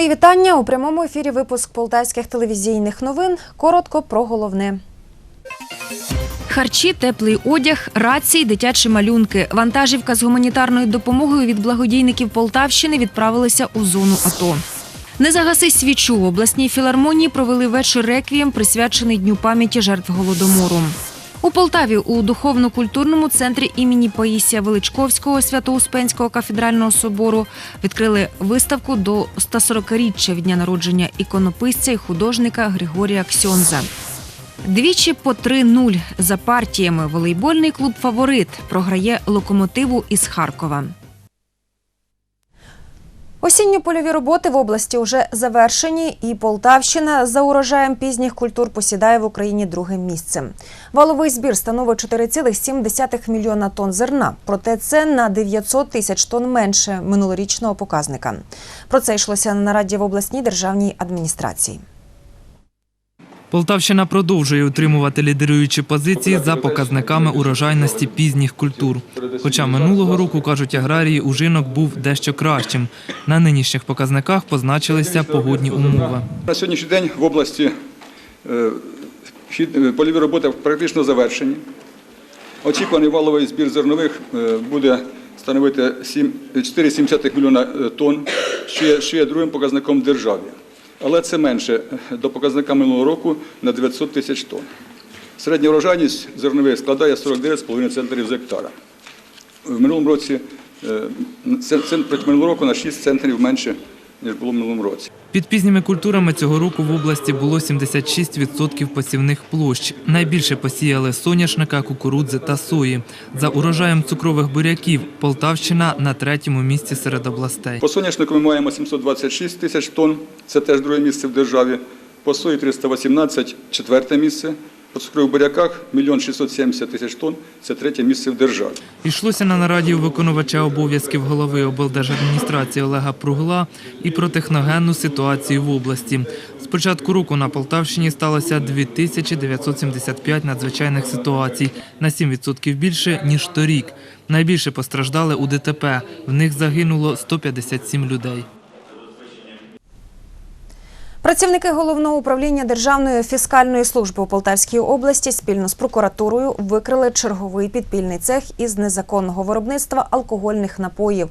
Мої вітання у прямому ефірі. Випуск полтавських телевізійних новин. Коротко про головне. Харчі, теплий одяг, рації, дитячі малюнки. Вантажівка з гуманітарною допомогою від благодійників Полтавщини відправилися у зону АТО. Не загаси свічу. В обласній філармонії провели вечір реквієм, присвячений Дню пам'яті жертв голодомору. У Полтаві у духовно-культурному центрі імені Паїсія Величковського Свято-Успенського кафедрального собору відкрили виставку до 140-річчя від дня народження іконописця і художника Григорія Ксьонза. Двічі по 3-0 за партіями волейбольний клуб Фаворит програє локомотиву із Харкова. Осінньо-польові роботи в області вже завершені, і Полтавщина за урожаєм пізніх культур посідає в Україні друге місце. Валовий збір становить 4,7 мільйона тонн зерна. Проте це на 900 тисяч тонн менше минулорічного показника. Про це йшлося на нараді в обласній державній адміністрації. Полтавщина продовжує утримувати лідируючі позиції за показниками урожайності пізніх культур. Хоча минулого року, кажуть аграрії, ужинок був дещо кращим. На нинішніх показниках позначилися погодні умови. На сьогоднішній день в області е, е, польові роботи практично завершені. Очікуваний валовий збір зернових е, буде становити сім- 4,7 мільйона тонн, що є, другим показником в державі. Але це менше до показника минулого року на 900 тисяч тонн. Середня врожайність зернових складає 49,5 центрів з гектара. В минулому році це, це минулого року на 6 центрів менше, ніж було в минулому році. Під пізніми культурами цього року в області було 76% посівних площ. Найбільше посіяли соняшника, кукурудзи та сої. За урожаєм цукрових буряків Полтавщина на третьому місці серед областей. По соняшнику ми маємо 726 тисяч тонн, це теж друге місце в державі. По сої 318 – четверте місце. По цукрових буряках 1 670 тисяч тонн, це третє місце в державі. Йшлося на нараді виконувача обов'язків голови облдержадміністрації Олега Пругла і про техногенну ситуацію в області. З початку року на Полтавщині сталося 2975 надзвичайних ситуацій, на 7% більше, ніж торік. Найбільше постраждали у ДТП. В них загинуло 157 людей. Працівники головного управління Державної фіскальної служби у Полтавській області спільно з прокуратурою викрили черговий підпільний цех із незаконного виробництва алкогольних напоїв.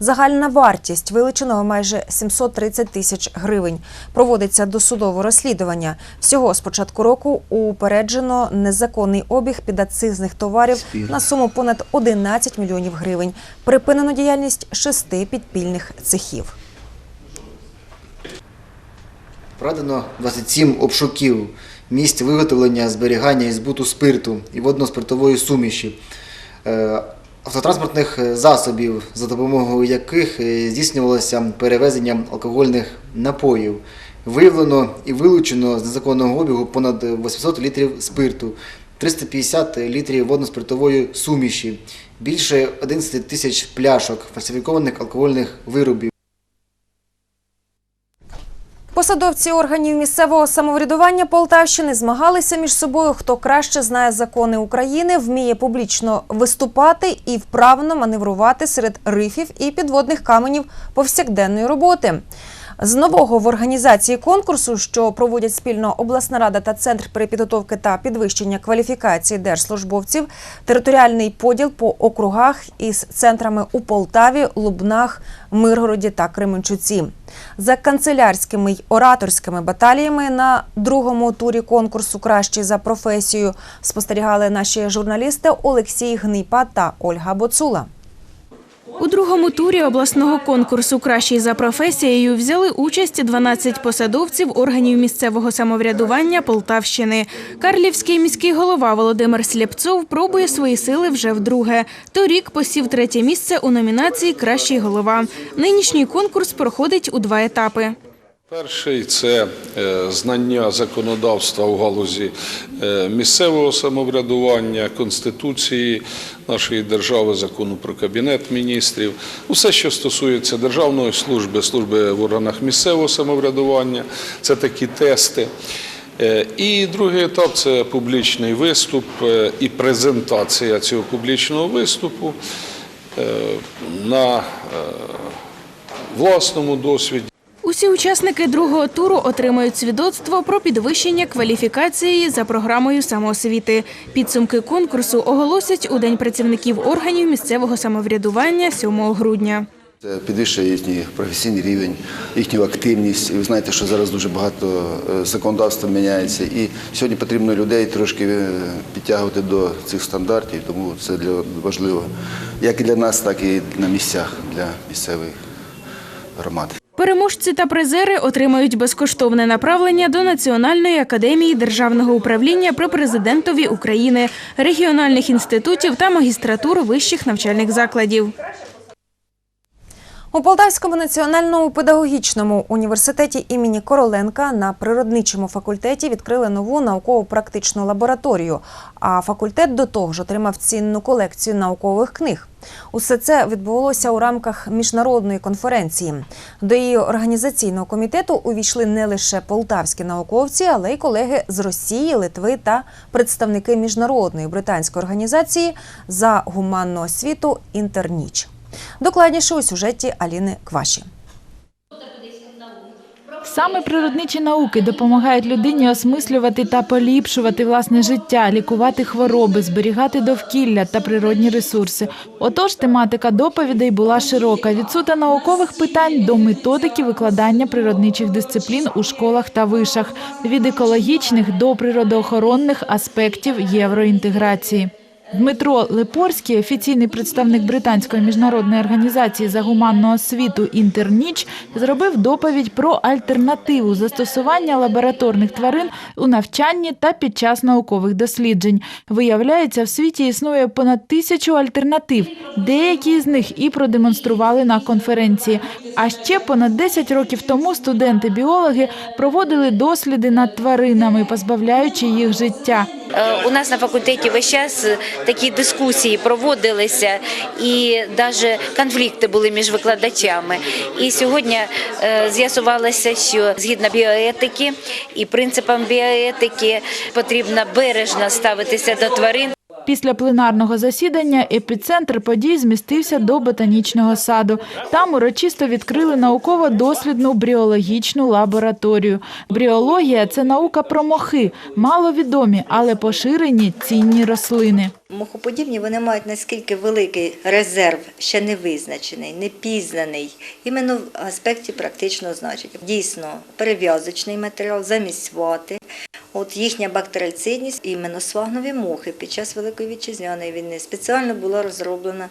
Загальна вартість вилученого майже 730 тисяч гривень. Проводиться досудове розслідування. Всього з початку року упереджено незаконний обіг підакцизних товарів на суму понад 11 мільйонів гривень. Припинено діяльність шести підпільних цехів. Проведено 27 обшуків місць виготовлення, зберігання і збуту спирту і водно-спиртової суміші, е, автотранспортних засобів, за допомогою яких е, здійснювалося перевезення алкогольних напоїв. Виявлено і вилучено з незаконного обігу понад 800 літрів спирту, 350 літрів водно-спиртової суміші, більше 11 тисяч пляшок фальсифікованих алкогольних виробів. Посадовці органів місцевого самоврядування Полтавщини змагалися між собою, хто краще знає закони України, вміє публічно виступати і вправно маневрувати серед рифів і підводних каменів повсякденної роботи. З нового в організації конкурсу, що проводять спільно обласна рада та центр перепідготовки та підвищення кваліфікації держслужбовців, територіальний поділ по округах із центрами у Полтаві, Лубнах, Миргороді та Кременчуці. За канцелярськими й ораторськими баталіями на другому турі конкурсу Кращий за професію спостерігали наші журналісти Олексій Гнипа та Ольга Боцула. У другому турі обласного конкурсу Кращий за професією взяли участь 12 посадовців органів місцевого самоврядування Полтавщини. Карлівський міський голова Володимир Слєпцов пробує свої сили вже вдруге. Торік посів третє місце у номінації Кращий голова. Нинішній конкурс проходить у два етапи. Перший це е, знання законодавства у галузі е, місцевого самоврядування, конституції нашої держави, закону про кабінет міністрів, усе, що стосується державної служби, служби в органах місцевого самоврядування, це такі тести. Е, І другий етап це публічний виступ і презентація цього публічного виступу на власному досвіді. Усі учасники другого туру отримають свідоцтво про підвищення кваліфікації за програмою самоосвіти. Підсумки конкурсу оголосять у День працівників органів місцевого самоврядування 7 грудня. Це підвищує їхній професійний рівень, їхню активність. Ви знаєте, що зараз дуже багато е, законодавства міняється. І сьогодні потрібно людей трошки е, підтягувати до цих стандартів, тому це для важливо як і для нас, так і на місцях для місцевих громад. Переможці та призери отримають безкоштовне направлення до Національної академії державного управління при президентові України, регіональних інститутів та магістратур вищих навчальних закладів. У Полтавському національному педагогічному університеті імені Короленка на природничому факультеті відкрили нову науково-практичну лабораторію. А факультет до того ж отримав цінну колекцію наукових книг. Усе це відбувалося у рамках міжнародної конференції. До її організаційного комітету увійшли не лише полтавські науковці, але й колеги з Росії, Литви та представники міжнародної британської організації за гуманну освіту Інтерніч. Докладніше у сюжеті Аліни Кваші. Саме природничі науки допомагають людині осмислювати та поліпшувати власне життя, лікувати хвороби, зберігати довкілля та природні ресурси. Отож, тематика доповідей була широка від суто наукових питань до методики викладання природничих дисциплін у школах та вишах, від екологічних до природоохоронних аспектів євроінтеграції. Дмитро Лепорський, офіційний представник британської міжнародної організації за гуманну освіту Інтерніч, зробив доповідь про альтернативу застосування лабораторних тварин у навчанні та під час наукових досліджень. Виявляється, в світі існує понад тисячу альтернатив. Деякі з них і продемонстрували на конференції. А ще понад 10 років тому студенти-біологи проводили досліди над тваринами, позбавляючи їх життя. Е, У нас на факультеті весь час такі дискусії проводилися, і навіть конфлікти були між викладачами. І сьогодні е, з'ясувалося, що згідно біоетики і принципам біоетики потрібно бережно ставитися до тварин. Після пленарного засідання епіцентр подій змістився до ботанічного саду. Там урочисто відкрили науково-дослідну бріологічну лабораторію. Бріологія це наука про мохи, маловідомі, але поширені цінні рослини. Мохоподібні вони мають наскільки великий резерв, ще не визначений, не пізнаний, іменно в аспекті практичного значення. Дійсно, перев'язочний матеріал замість вати. От їхня бактерицидність, іменно свагнові мухи під час Великої вітчизняної війни спеціально була розроблена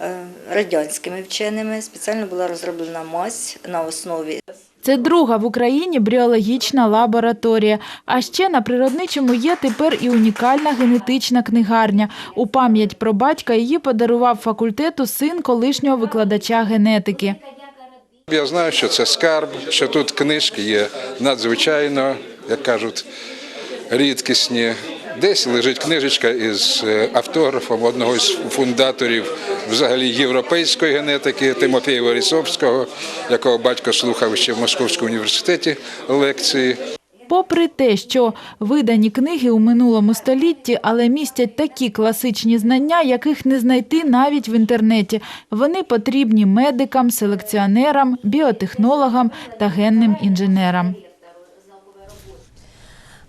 е, радянськими вченими, спеціально була розроблена мазь на основі Це друга в Україні бріологічна лабораторія. А ще на природничому є тепер і унікальна генетична книгарня. У пам'ять про батька її подарував факультету син колишнього викладача генетики. Я знаю, що це скарб, що тут книжки є надзвичайно, як кажуть, рідкісні. Десь лежить книжечка із е, автографом одного з фундаторів взагалі європейської генетики Тимофія Варісовського, якого батько слухав ще в Московському університеті лекції. Попри те, що видані книги у минулому столітті, але містять такі класичні знання, яких не знайти навіть в інтернеті. Вони потрібні медикам, селекціонерам, біотехнологам та генним інженерам.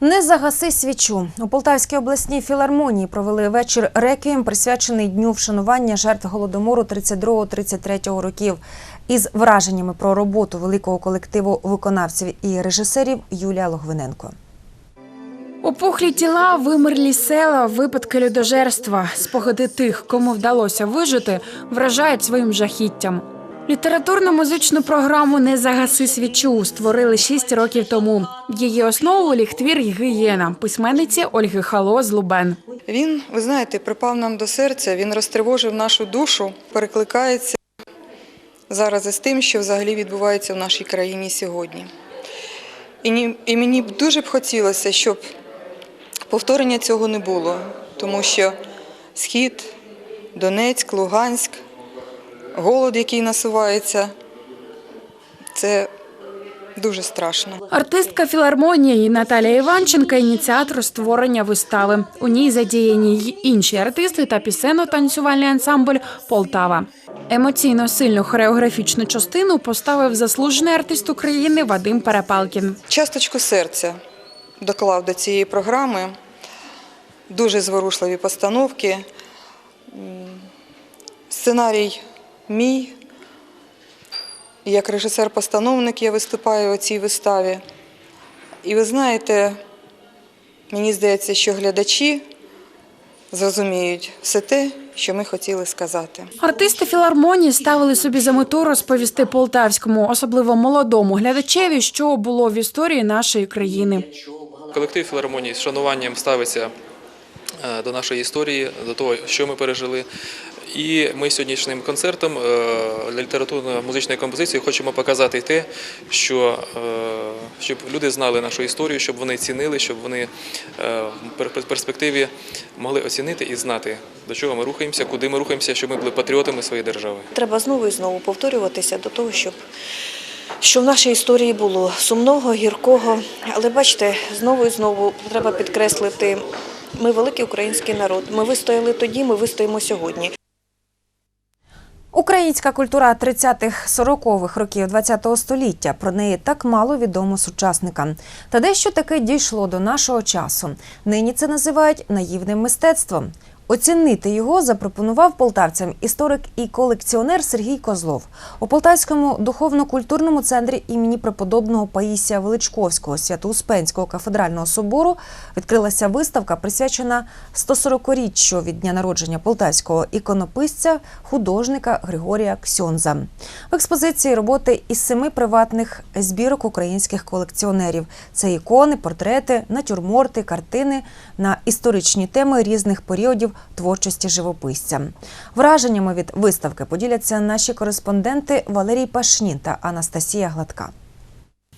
Не загаси свічу. У Полтавській обласній філармонії провели вечір реквієм, присвячений дню вшанування жертв голодомору 32-33 років. Із враженнями про роботу великого колективу виконавців і режисерів Юлія Логвиненко. Опухлі тіла, вимерлі села, випадки людожерства, спогади тих, кому вдалося вижити, вражають своїм жахіттям. Літературно-музичну програму Не загаси свічу створили шість років тому. Її основу ліг твір гієна письменниці Ольги Хало з Лубен. Він, ви знаєте, припав нам до серця, він розтривожив нашу душу, перекликається зараз із тим, що взагалі відбувається в нашій країні сьогодні. І мені б дуже б хотілося, щоб повторення цього не було, тому що Схід, Донецьк, Луганськ, голод, який насувається, це дуже страшно. Артистка філармонії Наталія Іванченка ініціатор створення вистави. У ній задіяні й інші артисти та пісенно-танцювальний ансамбль Полтава. Емоційно сильну хореографічну частину поставив заслужений артист України Вадим Перепалкін. Часточку серця доклав до цієї програми. Дуже зворушливі постановки. Сценарій мій. Як режисер-постановник я виступаю у цій виставі. І ви знаєте, мені здається, що глядачі зрозуміють все те, що ми хотіли сказати. Артисти філармонії ставили собі за мету розповісти полтавському, особливо молодому глядачеві, що було в історії нашої країни. Колектив філармонії з шануванням ставиться е, до нашої історії, до того, що ми пережили. І ми сьогоднішнім концертом е, літературно-музичної композиції хочемо показати те, що е, щоб люди знали нашу історію, щоб вони цінили, щоб вони е, в пер- перспективі могли оцінити і знати, до чого ми рухаємося, куди ми рухаємося, щоб ми були патріотами своєї держави. Треба знову і знову повторюватися до того, щоб що в нашій історії було сумного, гіркого. Але бачите, знову і знову треба підкреслити, ми великий український народ. Ми вистояли тоді, ми вистоїмо сьогодні. Українська культура 30-х-40-х років ХХ століття. Про неї так мало відомо сучасникам. Та дещо таке дійшло до нашого часу. Нині це називають наївним мистецтвом. Оцінити його запропонував полтавцям історик і колекціонер Сергій Козлов. У Полтавському духовно-культурному центрі імені преподобного Паїсія Величковського Свято-Успенського кафедрального собору відкрилася виставка, присвячена 140-річчю від дня народження полтавського іконописця, художника Григорія Ксьонза. В експозиції роботи із семи приватних збірок українських колекціонерів. Це ікони, портрети, натюрморти, картини на історичні теми різних періодів творчості живописця. Враженнями від виставки поділяться наші кореспонденти Валерій Пашнін та Анастасія Гладка.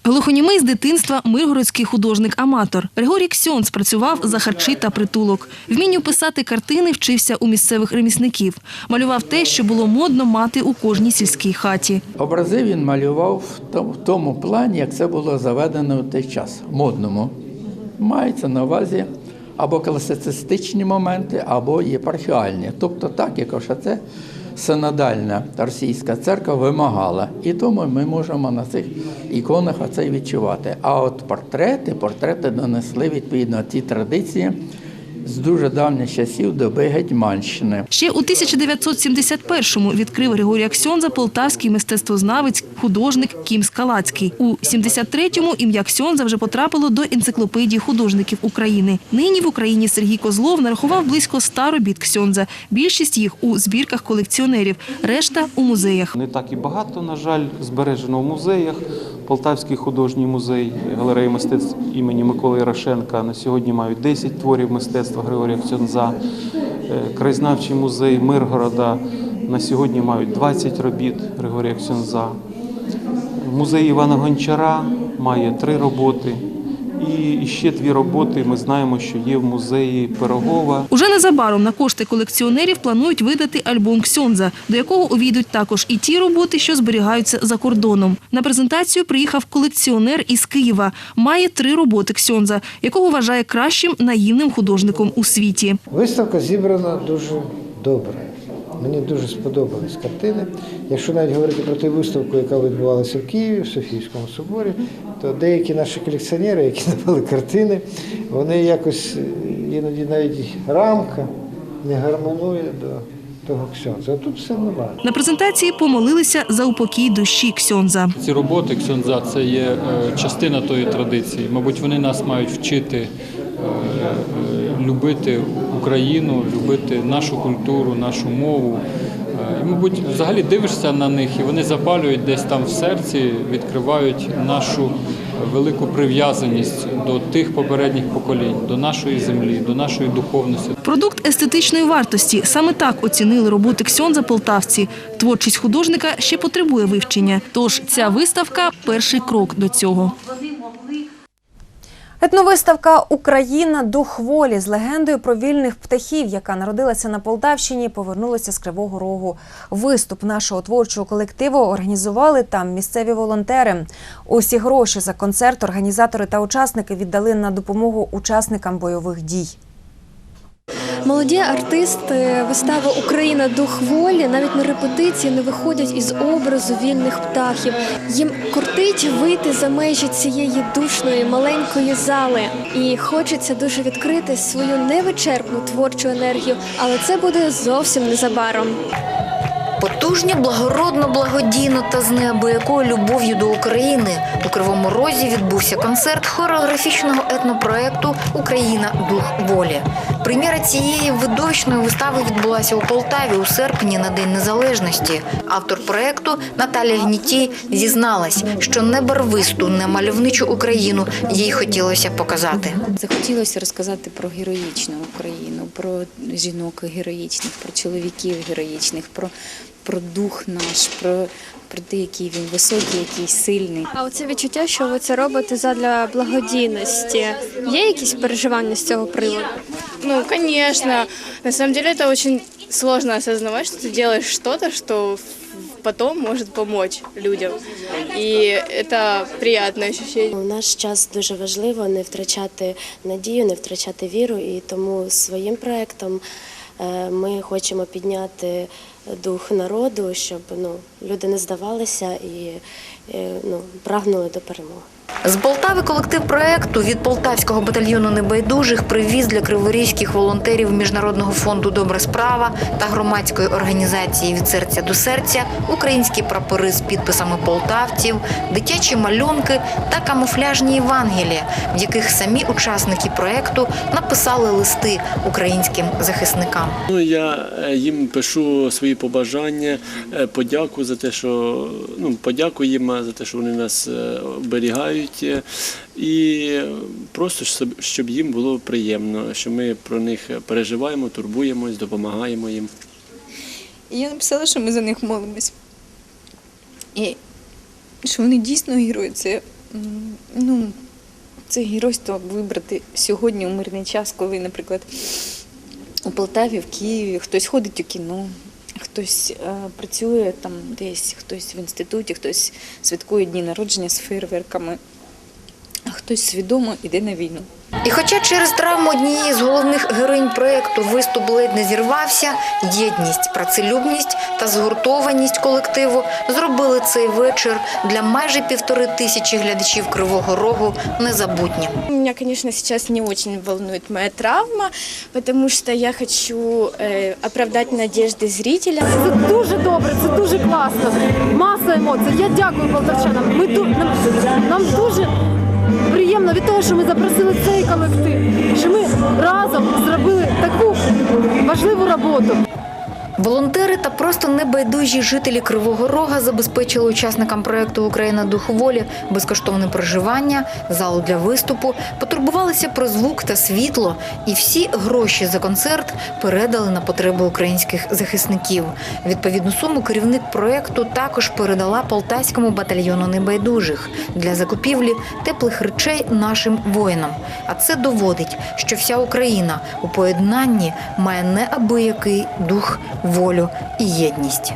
Глухонімий з дитинства миргородський художник-аматор. Григорій Ксьонц працював за харчі та притулок. Вмінню писати картини вчився у місцевих ремісників. Малював те, що було модно мати у кожній сільській хаті. Образи він малював в тому- в тому плані, як це було заведено в той час, модному. Мається на увазі або класицистичні моменти, або єпархіальні. Тобто так, як ось це синодальна російська церква вимагала. І тому ми можемо на цих іконах оце відчувати. А от портрети, портрети донесли відповідно ці традиції з дуже давніх часів доби Гетьманщини. Ще у 1971-му відкрив Григорія Ксьонза полтавський мистецтвознавець, художник Кім Скалацький. У 73-му ім'я Ксьонза вже потрапило до енциклопедії художників України. Нині в Україні Сергій Козлов нарахував близько 100 робіт Ксьонза. Більшість їх у збірках колекціонерів, решта у музеях. Не так і багато, на жаль, збережено в музеях. Полтавський художній музей галереї мистецтв імені Миколи Ярошенка на сьогодні мають 10 творів мистецтва Григорія Ксьонза. Е, Краєзнавчий музей Миргорода на сьогодні мають 20 робіт Григорія Ксьонза. Музей Івана Гончара має три роботи. І ще дві роботи ми знаємо, що є в музеї Пирогова. Уже незабаром на кошти колекціонерів планують видати альбом Ксьонза, до якого увійдуть також і ті роботи, що зберігаються за кордоном. На презентацію приїхав колекціонер із Києва. Має три роботи Ксьонза, якого вважає кращим наївним художником у світі. Виставка зібрана дуже добре. Мені дуже сподобались картини. Якщо навіть говорити про ту виставку, яка відбувалася в Києві, в Софійському соборі, то деякі наші колекціонери, які давали картини, вони якось е, іноді навіть рамка не гармонує до того ксьонця. А тут все нормально. На презентації помолилися за упокій душі Ксьонза. Ці роботи Ксьонза це є е, частина тої традиції. Мабуть, вони нас мають вчити е, любити Україну, любити нашу культуру, нашу мову. Е, І, мабуть, взагалі дивишся на них, і вони запалюють десь там в серці, відкривають нашу велику прив'язаність до тих попередніх поколінь, до нашої землі, до нашої духовності. Продукт естетичної вартості. Саме так оцінили роботи Ксьонза полтавці. Творчість художника ще потребує вивчення. Тож ця виставка перший крок до цього. Етновиставка Україна дух волі з легендою про вільних птахів, яка народилася на Полтавщині, повернулася з Кривого Рогу. Виступ нашого творчого колективу організували там місцеві волонтери. Усі гроші за концерт організатори та учасники віддали на допомогу учасникам бойових дій. Молоді артисти вистави Україна дух волі навіть на репетиції не виходять із образу вільних птахів. Їм кортить вийти за межі цієї душної маленької зали, і хочеться дуже відкрити свою невичерпну творчу енергію, але це буде зовсім незабаром. Потужні, благородно, благодійно та з неабиякою любов'ю до України у Кривому Розі відбувся концерт хореографічного етнопроекту Україна дух волі. Прем'єра цієї видовищної вистави відбулася у Полтаві у серпні на День Незалежності. Автор проекту Наталя Гнітій зізналась, що не барвисту, не мальовничу Україну їй хотілося показати. Захотілося розказати про героїчну Україну, про жінок героїчних, про чоловіків героїчних, про, про дух наш, про, про те, який він високий, який сильний. А оце відчуття, що ви це робите задля благодійності. Є якісь переживання з цього приводу? Ну, конечно. На самом деле это очень сложно осознавать, что ты делаешь что-то, что потом может помочь людям. И это приятное ощущение. У наш час дуже важливо не втрачати надію, не втрачати віру, і тому своїм проектом е, ми хочемо підняти дух народу, щоб ну, люди не здавалися і е, ну, прагнули до перемоги. З Полтави колектив проекту від полтавського батальйону небайдужих привіз для криворізьких волонтерів Міжнародного фонду Добра справа та громадської організації від серця до серця українські прапори з підписами полтавців, дитячі малюнки та камуфляжні Євангелія, в яких самі учасники проекту написали листи українським захисникам. Ну, я е, їм пишу свої побажання, е, подяку за те, що ну, подяку їм за те, що вони нас е, оберігають. Е, І просто щоб- їм було приємно, що ми про них переживаємо, турбуємось, допомагаємо їм. Я написала, що ми за них молимось. І що вони дійсно герої. Це, ну, це геройство вибрати сьогодні у мирний час, коли, наприклад, у Полтаві, в Києві хтось ходить у кіно, хтось е, працює там десь, хтось в інституті, хтось святкує дні народження з фейерверками, хтось свідомо йде на війну. І хоча через травму однієї з головних героїнь проекту виступ ледь не зірвався, єдність, працелюбність та згуртованість колективу зробили цей вечір для майже півтори тисячі глядачів Кривого Рогу незабутнім. Меня, конечно, сейчас не очень волнует моя травма, потому что я хочу э, оправдать надежды зрителя. Це дуже добре, це дуже класно. Маса емоцій. Я дякую полтавчанам. Ми ду- нам, нам дуже приємно від того, що ми запросили цей колектив, що ми разом зробили таку важливу роботу. Волонтери та просто небайдужі жителі Кривого Рога забезпечили учасникам проекту Україна дух волі безкоштовне проживання, залу для виступу, потурбувалися про звук та світло, і всі гроші за концерт передали на потреби українських захисників. Відповідну суму керівник проекту також передала полтавському батальйону небайдужих для закупівлі теплих речей нашим воїнам. А це доводить, що вся Україна у поєднанні має неабиякий дух, волю і єдність.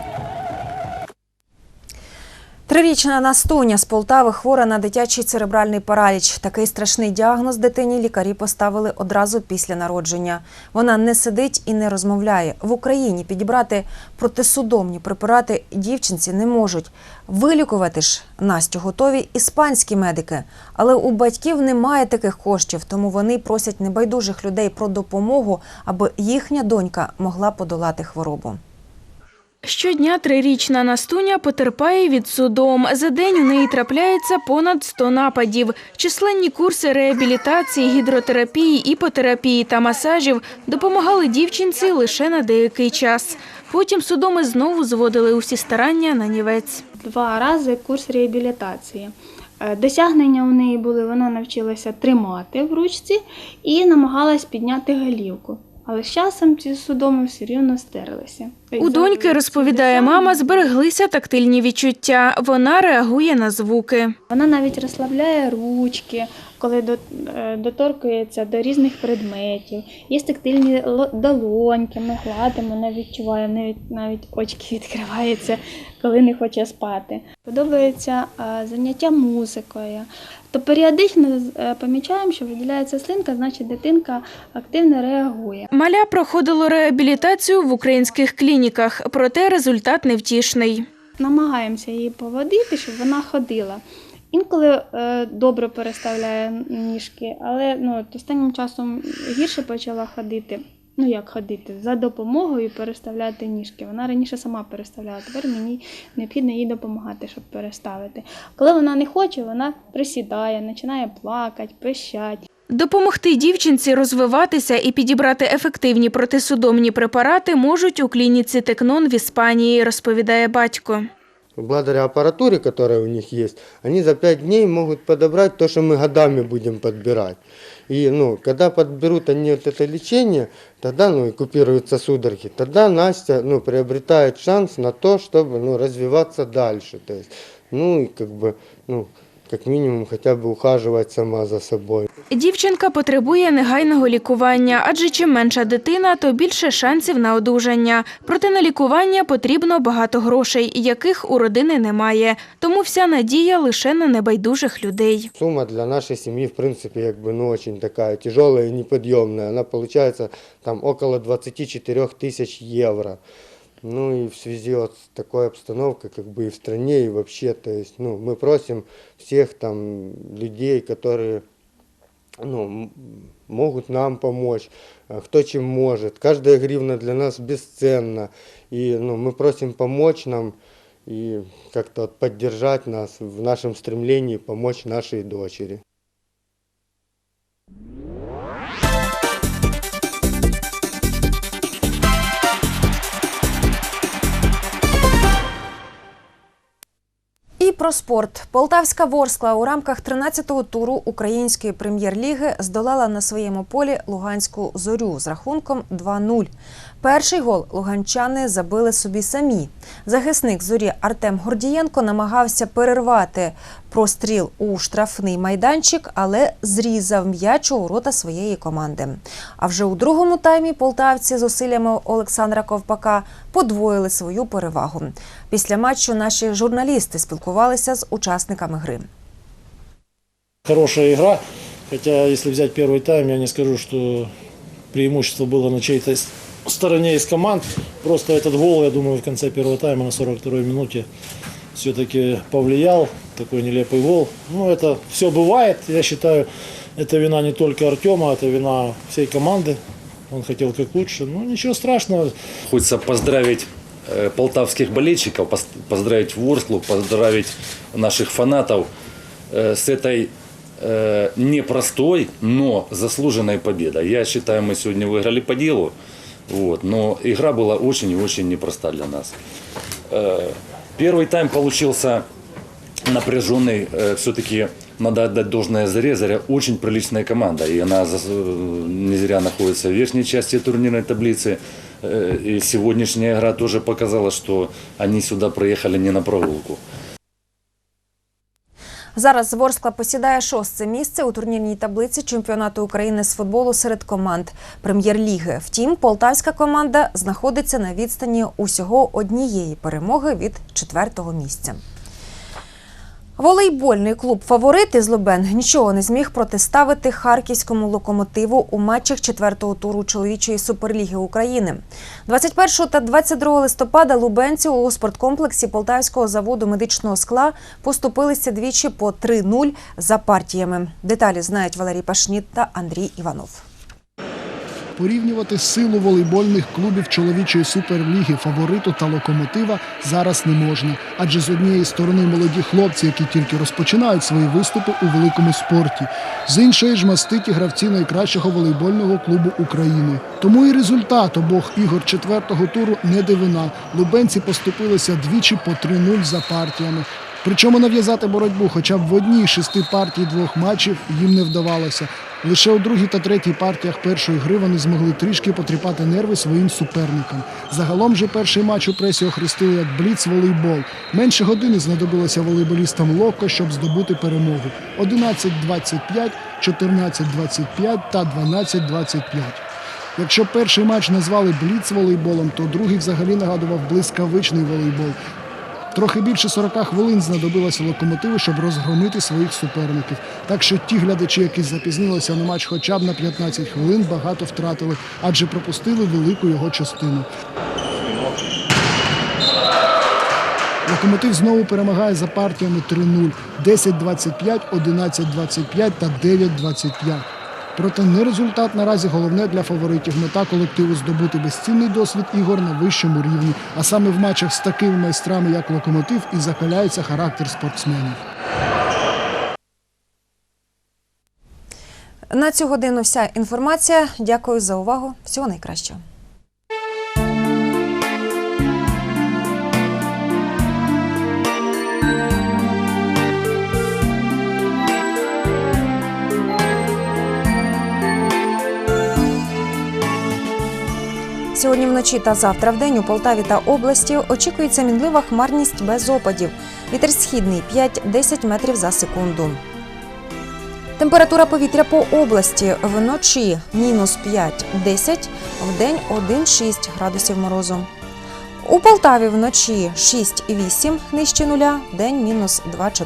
Трирічна Настуня з Полтави хвора на дитячий церебральний параліч. Такий страшний діагноз дитині лікарі поставили одразу після народження. Вона не сидить і не розмовляє. В Україні підібрати протисудомні препарати дівчинці не можуть. Вилікувати ж Настю готові іспанські медики. Але у батьків немає таких коштів, тому вони просять небайдужих людей про допомогу, аби їхня донька могла подолати хворобу. Щодня трирічна Настуня потерпає від судом. За день у неї трапляється понад 100 нападів. Численні курси реабілітації, гідротерапії, іпотерапії та масажів допомагали дівчинці лише на деякий час. Потім судоми знову зводили усі старання на нівець. два рази курс реабілітації. Е, Досягнення у неї були, вона навчилася тримати в ручці і намагалась підняти голівку. Але з часом ці судоми все рівно стерлися. У доньки, розповідає мама, збереглися тактильні відчуття. Вона реагує на звуки. Вона навіть розслабляє ручки, коли е, доторкується до різних предметів. Є тактильні долоньки, ми гладимо, не відчуваємо, навіть, навіть очки відкриваються, коли не хоче спати. Подобається е, заняття музикою. То періодично е, помічаємо, що виділяється слинка, значить дитинка активно реагує. Маля проходило реабілітацію в українських клініках, проте результат невтішний. Намагаємося її поводити, щоб вона ходила. Інколи е, добре переставляє ніжки, але ну, от останнім часом гірше почала ходити. Ну як ходити? За допомогою переставляти ніжки. Вона раніше сама переставляла, тепер мені необхідно їй допомагати, щоб переставити. Коли вона не хоче, вона присідає, починає плакати, пищать. Допомогти дівчинці розвиватися і підібрати ефективні протисудомні препарати можуть у клініці Текнон в Іспанії, розповідає батько Благодаря аппаратуре, которая у них есть, они за 5 дней могут подобрать то, что мы годами будем подбирать. И ну, когда подберут они вот это лечение, тогда ну, и купируются судороги, тогда Настя ну, приобретает шанс на то, чтобы ну, развиваться дальше. То есть, ну и как бы, ну, как минимум хотя бы ухаживать сама за собой. Дівчинка потребує негайного лікування, адже чим менша дитина, то більше шансів на одужання. Проте на лікування потрібно багато грошей, яких у родини немає. Тому вся надія лише на небайдужих людей. Сумма для нашей семьи, в принципе, как бы, ну, очень такая тяжелая и неподъемная. Она получается там около 24 тысяч евро. Ну и в связи вот с такой обстановкой, как бы и в стране, и вообще, то есть, ну, мы просим всех там людей, которые ну, могут нам помочь, э, кто чем может. Каждая гривна для нас бесценна. И ну, мы просим помочь нам и как-то поддержать нас в нашем стремлении помочь нашей дочери. Про спорт. Полтавська Ворскла у рамках 13-го туру української прем'єр-ліги здолала на своєму полі Луганську зорю з рахунком 2-0. Перший гол луганчани забили собі самі. Захисник зорі Артем Гордієнко намагався перервати простріл у штрафний майданчик, але зрізав м'яч у ворота своєї команди. А вже у другому таймі полтавці з усиллями Олександра Ковпака подвоїли свою перевагу. Після матчу наші журналісти спілкувалися з учасниками гри. Хорошая игра, хотя если взять первый тайм, я не скажу, что преимущество было на чьей-то с- стороне из команд. Просто этот гол, я думаю, в конце первого тайма на 42-й минуте все-таки повлиял. Такой нелепый гол. Ну, это все бывает. Я считаю, это вина не только Артема, это вина всей команды. Он хотел как лучше. Ну, ничего страшного. Хочется поздравить э, полтавских болельщиков, поздравить Ворсклу, поздравить наших фанатов э, с этой э, непростой, но заслуженной победой. Я считаю, мы сегодня выиграли по делу, вот, но игра была очень и очень непроста для нас. Э, Первый тайм получился напряженный. Все-таки надо отдать должное Заре. Заря очень приличная команда. И она зас- э, не зря находится в верхней части турнирной таблицы. Э, И сегодняшняя игра тоже показала, что они сюда приехали не на прогулку. Зараз Ворскла посідає шосте місце у турнірній таблиці чемпіонату України з футболу серед команд прем'єр-ліги. Втім, полтавська команда знаходиться на відстані усього однієї перемоги від четвертого місця. Волейбольний клуб Фаворит із Лубен нічого не зміг протиставити харківському локомотиву у матчах четвертого туру чоловічої суперліги України. 21 та 22 листопада лубенці у спорткомплексі Полтавського заводу медичного скла поступилися двічі по 3-0 за партіями. Деталі знають Валерій Пашніт та Андрій Іванов. Порівнювати силу волейбольних клубів чоловічої суперліги фавориту та локомотива зараз не можна. Адже з однієї сторони молоді хлопці, які тільки розпочинають свої виступи у великому спорті, з іншої ж маститі гравці найкращого волейбольного клубу України. Тому і результат обох ігор четвертого туру не дивина. Лубенці поступилися двічі по 3-0 за партіями. Причому нав'язати боротьбу хоча б в одній шести партій двох матчів їм не вдавалося. Лише у другій та третій партіях першої гри вони змогли трішки потріпати нерви своїм суперникам. Загалом же перший матч у пресі охрестили як бліц-волейбол. Менше години знадобилося волейболістам Локо, щоб здобути перемогу. 11-25 14-25 та 12-25. Якщо перший матч назвали бліц-волейболом, то другий взагалі нагадував блискавичний волейбол. Трохи більше 40 хвилин знадобилося локомотиву, щоб розгромити своїх суперників. Так що ті глядачі, які запізнилися на матч хоча б на 15 хвилин, багато втратили, адже пропустили велику його частину. Локомотив знову перемагає за партіями 3-0, 10-25, 11-25 та 9-25. Проте не результат наразі головне для фаворитів. Мета колективу здобути безцінний досвід ігор на вищому рівні. А саме в матчах з такими майстрами, як локомотив, і закаляється характер спортсменів. На цю годину вся інформація. Дякую за увагу. Всього найкращого. Сьогодні вночі та завтра в день у Полтаві та області очікується мінлива хмарність без опадів. Вітер східний 5-10 метрів за секунду. Температура повітря по області вночі мінус 5-10, вдень 1-6 градусів морозу. У Полтаві вночі 6-8 нижче нуля, день мінус 2-4.